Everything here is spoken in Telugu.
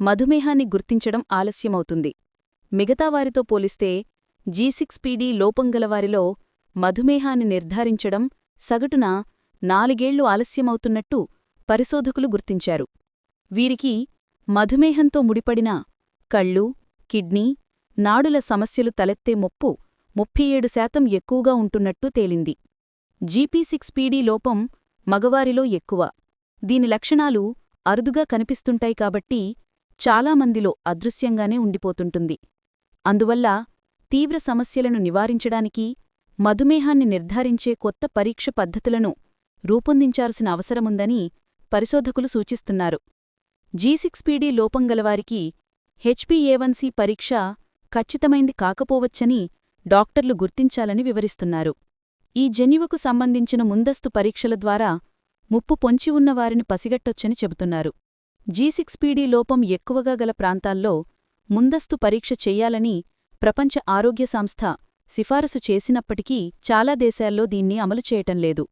మధుమేహాన్ని గుర్తించడం ఆలస్యమవుతుంది. మిగతావారితో పోలిస్తే జీసిక్స్ పీడీ లోపంగలవారిలో మధుమేహాన్ని నిర్ధారించడం సగటున నాలుగేళ్ళు ఆలస్యమవుతున్నట్టు పరిశోధకులు గుర్తించారు. వీరికి మధుమేహంతో ముడిపడిన కళ్ళు కిడ్నీ నాడుల సమస్యలు తలెత్తే ముప్పు ముప్పై ఏడు శాతం ఎక్కువగా ఉంటున్నట్టు తేలింది. జీపీ సిక్స్ పీడీ లోపం మగవారిలో ఎక్కువ. దీని లక్షణాలు అరుదుగా కనిపిస్తుంటాయి కాబట్టి చాలామందిలో అదృశ్యంగానే ఉండిపోతుంటుంది. అందువల్ల తీవ్ర సమస్యలను నివారించడానికి మధుమేహాన్ని నిర్ధారించే కొత్త పరీక్ష పద్ధతులను రూపొందించాల్సిన అవసరముందని పరిశోధకులు సూచిస్తున్నారు. జీసిక్స్పీడీ లోపంగలవారికి హెచ్పిఏవన్సీ పరీక్ష ఖచ్చితమైంది కాకపోవచ్చని డాక్టర్లు గుర్తించాలని వివరిస్తున్నారు. ఈ జన్యువుకు సంబంధించిన ముందస్తు పరీక్షల ద్వారా ముప్పు పొంచి ఉన్నవారిని పసిగట్టొచ్చని చెబుతున్నారు. జీసిక్స్పీడీ లోపం ఎక్కువగా గల ప్రాంతాల్లో ముందస్తు పరీక్ష చెయ్యాలని ప్రపంచ ఆరోగ్య సంస్థ సిఫారసు చేసినప్పటికీ చాలా దేశాల్లో దీన్ని అమలు చేయటం లేదు.